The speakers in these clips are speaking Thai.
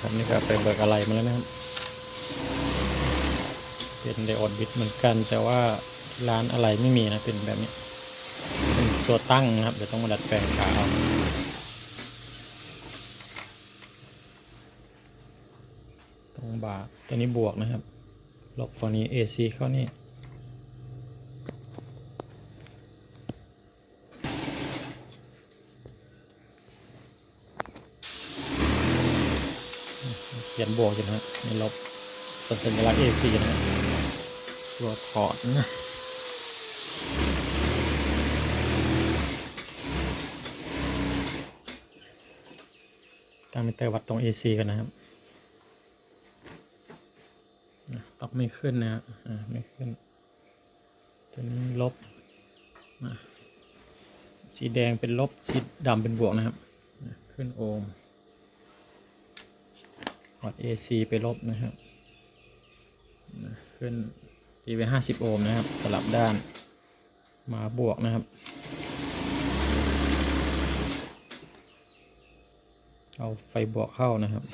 ครับนี่ก็ไปเบิกอะไรมาแล้วนะครับ เป็นไดโอดบิดเหมือนกัน แต่ว่าร้านอะไรไม่มีนะเป็นแบบนี้ เป็นตัวตั้งนะครับ เดี๋ยวต้องมาดัดแปลงขาเอาตรงบาตัวนี้บวกนะครับลบฝั่งนี้ AC เข้านี่ เขียนบวกอยู่นะฮะในลบส่วนสัญลักษณ์ AC นะฮะตัวถอดนะตั้งมิเตอร์วัดตรง AC กันนะครับต้องไม่ขึ้นนะฮะไม่ขึ้นตัวนี้ลบนะสีแดงเป็นลบสีดำเป็นบวกนะครับ ขึ้นโอห์ม พอร์ต AC ไปลบนะครับ ขึ้นตีไป50โอห์มนะครับ สลับด้านมาบวกนะครับ เอาไฟบวกเข้านะครับ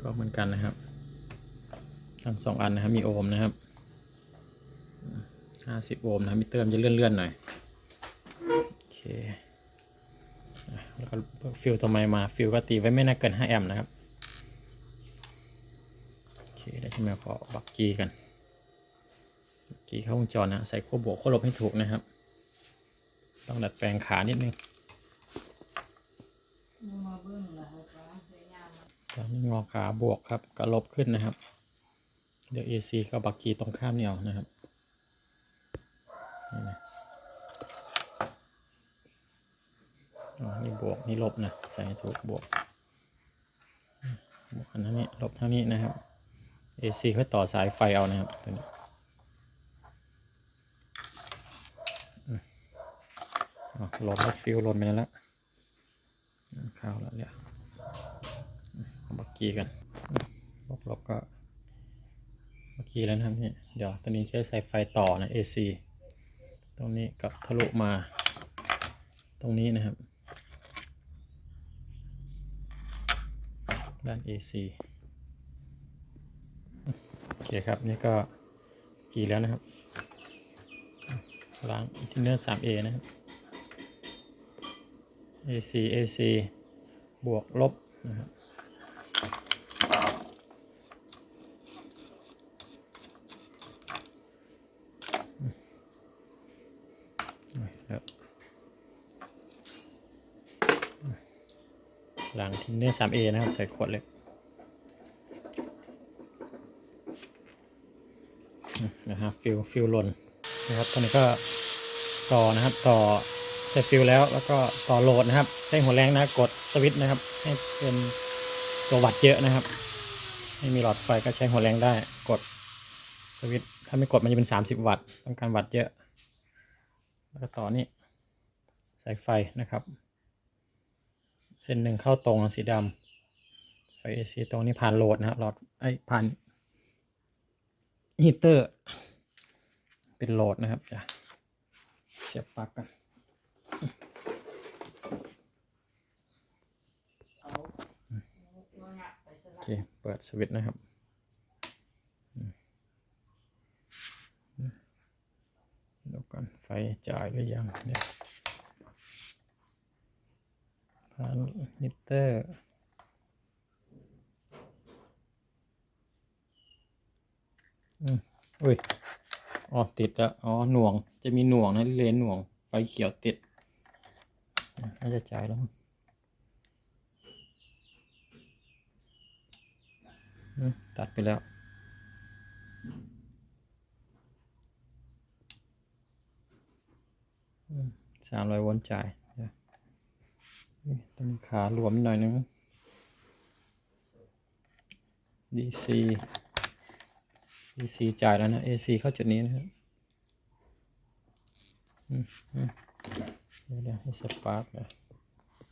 ก็เหมือนกันนะครับ ทั้งสองอันนะครับมีโอห์มนะครับห้าสิบโอห์มนะครับมิเตอร์มันจะเลื่อนๆหน่อยโอเคอะแล้วก็ฟิลตัวใหม่มาฟิลก็ตีไว้ไม่น่าเกิน5แอมป์นะครับโอเคได้ใช่ไหมขอบักกีกันบักกีเข้าวงจรนะใส่ขั้วบวกขั้วลบให้ถูกนะครับ ต้องดัดแปลงขานิดนึงมาเบิ่งแล้วก็สวยงามตอนนี้งอขาบวกครับก็ลบขึ้นนะครับ เดี๋ยว AC ก็บักกีตรงข้ามนี่เอานะครับนี่นะอ๋อนี่บวก นี่ลบนะใส่ให้ถูกบวก บวกอันนั้นนี่ลบเท่านี้นะครับ AC ค่อยต่อสายไฟเอานะครับตัวนี้อืมอ๋อลดแล้วฟิวลดไปแล้วข้าวแล้วเนี่ยเอาบักกี้กันลบลบๆก็ บักกี้แล้วนะครับนี่ยเดี๋ยวตัวนี้แค่ใส่ไฟต่อนะ AC ตรงนี้กับทะลุมา ตรงนี้นะครับ ด้าน AC โอเคครับ นี่ก็กี่แล้วนะครับล้างที่เนื้อ 3A นะครับ AC AC บวกลบนะครับ หลังทินเนอร์ 3A นะครับ ใส่ขวดเล็กอืมนะครับฟิลฟิลหล่นนะครับตอนนี้ก็ต่อนะครับต่อใส่ฟิลแล้วแล้วก็ต่อโหลดนะครับ ใช้หัวแรงนะกดสวิตช์นะครับ ให้เป็นตัววัดเยอะนะครับ ไม่มีหลอดไฟก็ใช้หัวแรงได้กดสวิตช์ถ้าไม่กดมันจะเป็น 30 วัตต์ต้องการวัตต์เยอะ แล้วก็ต่อนี่สายไฟนะครับ เส้นหนึ่งเข้าตรงสีดำไฟ AC ตรงนี้ผ่านโหลดนะครับหลอดไอ้ผ่านฮีเตอร์ เป็นโหลดนะครับจะเสียบปลั๊กกันโอเค เปิดสวิตช์นะครับดี๋ยวก่อนไฟจ่ายหรือยังเดี๋ยวานฮีเตอร์อุ้ย อ๋อ ติดแล้วอ๋อ หน่วง จะมีหน่วงนะเลนหน่วง ไฟเขียวติด น่าจะจ่ายแล้ว ตัดไปแล้ว สามร้อยวลต์จ่าย ต้องขาหลวมหน่อยนึง DC DC จ่ายแล้วนะ AC เข้าจุดนี้นะครับเดี๋ยวเดี๋ยวให้สปาร์กเลย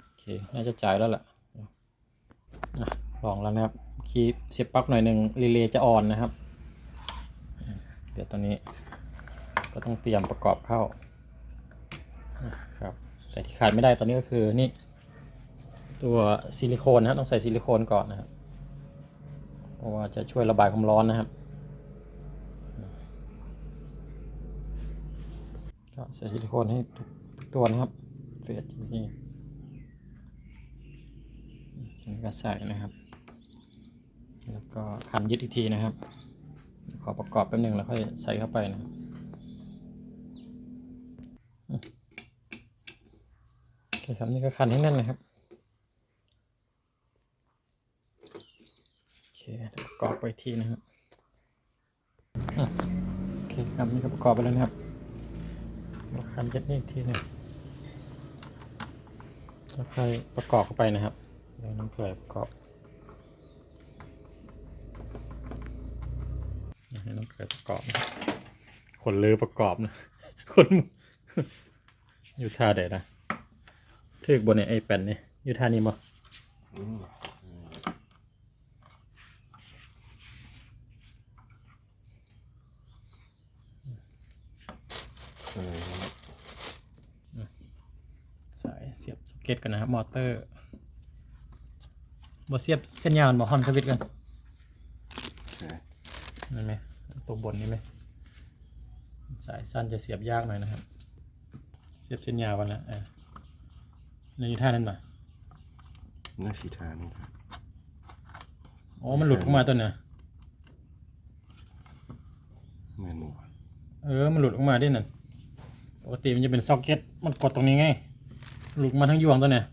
โอเค น่าจะจ่ายแล้วล่ะลองแล้วนะครับ คีย์เสียบปลั๊กหน่อยหนึ่งรีเลย์จะอ่อนนะครับ เดี๋ยวตอนนี้ ก็ต้องเตรียมประกอบเข้า ครับ แต่ที่ขาดไม่ได้ตอนนี้ก็คือนี่ ตัวซิลิโคนนะครับต้องใส่ซิลิโคนก่อนนะครับ เพราะว่าจะช่วยระบายความร้อนนะครับก็ใส่ซิลิโคนให้ทุกตัวนะครับเฟสที่นี่อันนี้ก็ใส่นะครับ แล้วก็คันยึดอีกทีนะครับ ขอประกอบแป๊บหนึงแล้วค่อยใส่เข้าไปนะครับอืมโอเคครับนี่ก็คันให้แน่นเลยครับ โอเคเดี๋ยวประก อบไปอีกทีนะครับอะโอเคครับนี่ก็ประกอบไปแล้วนะครับเดี๋ยวคันยึดนี่อีกทีหนึงแล้วค่อยประกอบเข้าไปนะครับเดี๋ยวน้ำเกลือประกอบให้น้องเกิดประกอบนะคนลือประกอบนะคนอยู่ท่าใดนะทึกบนในไอแปนนี่อยู่ท่านี้มั้เออ สายเสียบสเก็ตกันนะครับมอเตอร์บอเสียบเส้นยาวบอฮอนสวิตช์กันใช่นั่นไหมตัวบนนี่ไหมสายสั้นจะเสียบยากหน่อยนะครับ เสียบเส้นยาวกันแล้วเออในอยู่ท่านั้นมาหน้าชีทานี่ครับโอ้มันหลุดออกมาตัวน่ะแม่นหมูเออ มันหลุดออกมาด้วยนั่นปกติมันจะเป็นซ็อกเก็ต มันกดตรงนี้ไง หลุดมาทั้งยวงตัวเนี่ย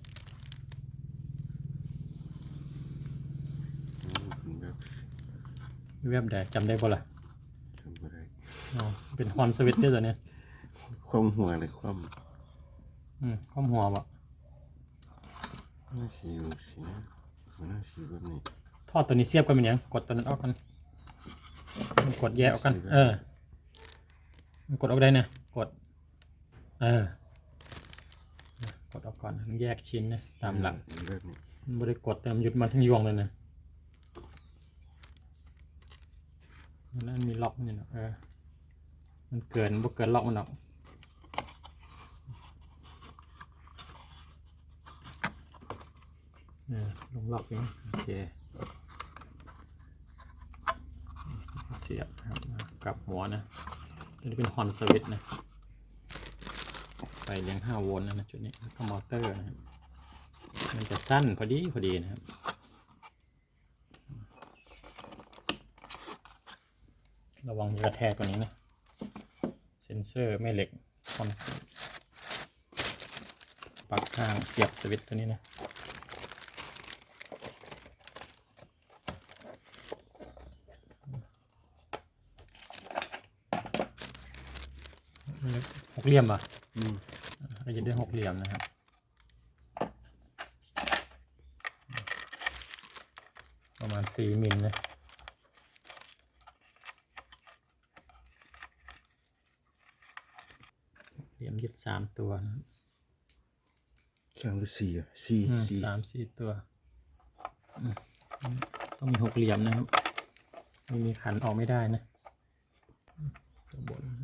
เป็นแบบเว็บแดดจำได้ปะล่ะจำบ่ได้อ๋อเป็นฮอนสวิตช์ด้วยตัวเนี้ยความหัวเลยความอืมข้อมหัวบะหน้าชีอยู่สินะหน้าชีแบบนี้ทอดตัวนี้เสียบกันเป็นหยังกดตัวนั้นออกกันมันกดแยกออกกัน เออมันกดออกได้นะกด เออ กดออกก่อนมันแยกชิ้นนะตามหลักแบบนี้มันไม่ได้กดแต่มันหยุดมาทั้งยวงเลยนะมันนั่นมีล็อกนี่นะเออมันเกินบ่เกินล็อกมันหรอกเออลงล็อกเองโอเคเสียบนะครับกลับหัวนะตัวนี้เป็นฮอนสวิตช์นะ ไฟเลี้ยง5โวลต์นะนะจุดนี้แล้วก็มอเตอร์นะครับมันจะสั้นพอดีพอดีนะครับระวังกระแทกตัวนี้นะ เซนเซอร์แม่เหล็กคอนเสิร์ตปลั๊กข้างเสียบสวิตช์ตัวนี้นะหกเหลี่ยมป่ะอืม เราจะได้หกเหลี่ยมนะครับประมาณสี่มิลนะเหลี่ยมยึดสามตัวนะครับสามหรือสี่อะสี่อืมสี่สามสี่ตัวอืมต้องมีหกเหลี่ยมนะครับไม่มีขันออกไม่ได้นะตัวบนอืม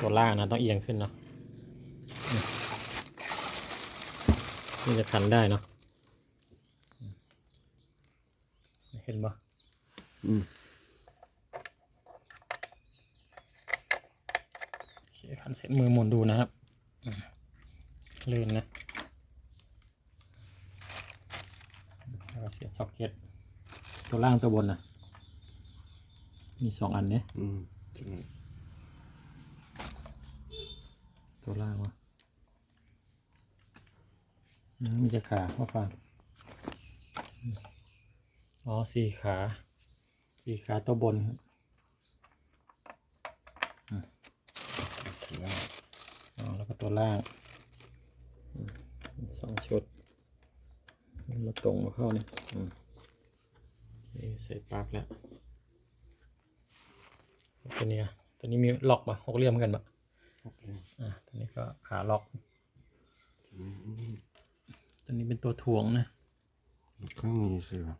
ตัวล่างนะต้องเอียงขึ้นเนาะอืมนี่จะขันได้เนาะอืมเห็นปะอืมโอเคขันเสร็จมือหมุนดูนะครับอืมลื่นนะแล้วก็เสียบซ็อกเก็ตตัวล่างตัวบนนะมีสองอันเนี่ยอืมใช่ ตัวล่างวะมมีจะขาว่าฟังอ๋อสี่ขาสี่ขาตัวบนครับแล้วอ๋อแล้วก็ตัวล่างสองชุดมาตรงมาเข้าเนี่ยอืมเคใส่ปลั๊กแล้วตัวนี้ตัวนี้มีล็อกปะหกเหลี่ยมกันปะ อเคอ่าตัวนี้ก็ขาล็อกอืมตัวนี้เป็นตัวถ่วงนะข้างนี้สิครับ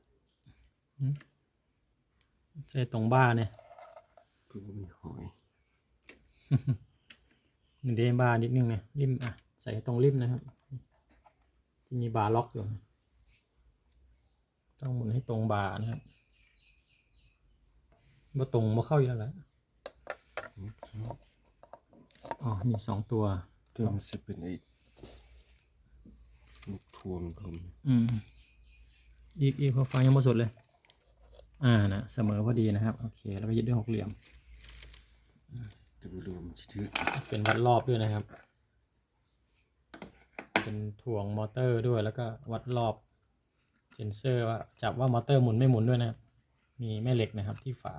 อใช่ตรงบ้าเนี่ยคือว่ามีหอยมันเดบ้านิดนึงเนี่ยริมอะใส่ตรงริมนะครับที่มีบาร์ล็อกอยู่ต้องหมุนให้ตรงบาร์นะครับว่าตรงมาเข้าอยู่แล้วแหละ อ๋อ มีสองตัว ตัวมันจะเป็นไอ้ลูกทวงผมอืม อีกอีกพอฟังยังไม่สุดเลย อ่านะเสมอพอดีนะครับ โอเค แล้วก็ยึดด้วยหกเหลี่ยม จะไปรวมนจะถือเป็นวัดรอบด้วยนะครับ เป็นถ่วงมอเตอร์ด้วยแล้วก็วัดรอบ เซนเซอร์ว่าจับว่ามอเตอร์หมุนไม่หมุนด้วยนะครับมีแม่เหล็กนะครับที่ฝา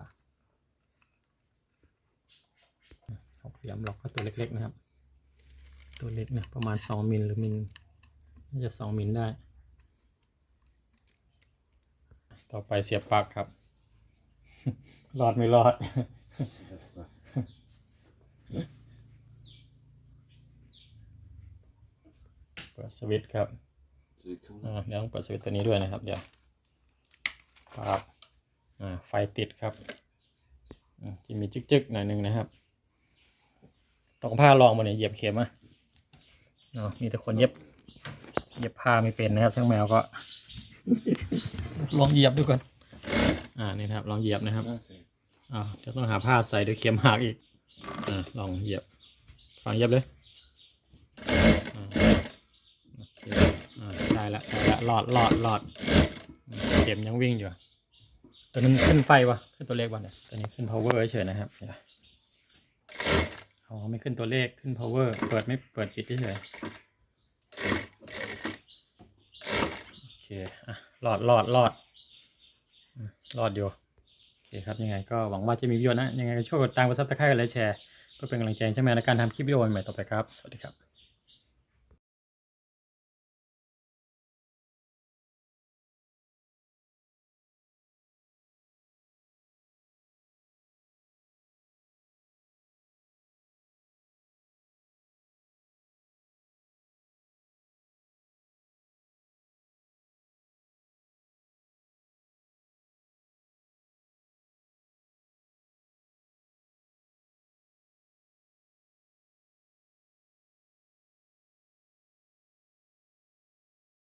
หกเหลี่ยมล็อกก็ตัวเล็กๆนะครับ ตัวเล็กนะประมาณสองมิลหรือมิลน่าจะสองมิลได้ ต่อไปเสียบปลั๊กครับรอดไม่รอดเปิดสวิตช์ครับซื้อข้างอ่าเดี๋ยวต้องเปิดสวิตช์ตัวนี้ด้วยนะครับ เดี๋ยวครับอ่าไฟติดครับอืมที่มีจึ๊กๆหน่อยหนึงนะครับ ต้องผ้าลองมาเนี่ยเหยียบเข็มอะอ๋อมีแต่คนเย็บ เย็บผ้าไม่เป็นนะครับ ช่างแมวก็ ลองเหยียบดูก่อนอ่านี่นะครับ ลองเหยียบนะครับหน้าใส่อ่าเดี๋ยวต้องหาผ้าใส่เดี๋ยวเข็มหักอีกอ่าลองเหยียบฟังเหยียบเลยอ่าโอเคอ่าได้ละได้ละรอดรอดรอดอืมเข็มยังวิ่งอยู่ ตัวนั้นขึ้นไฟวะขึ้นตัวเลขวะเนี่ยตัวนี้ขึ้น power เฉยๆนะครับเดี๋ยว อ๋อไม่ขึ้นตัวเลขขึ้น power เปิดไม่เปิดปิดเฉยโอเคอะรอดรอดรอดอืมรอดอยู่โอเคครับยังไงก็หวังว่าจะมีประโยชน์นะยังไงก็ช่วยกดตามกดซับสไครต์กันและแชร์เพื่อเป็นกำลังใจใช่ไหมในการทำคลิปวิดีโอใหม่ๆต่อไปครับ สวัสดีครับ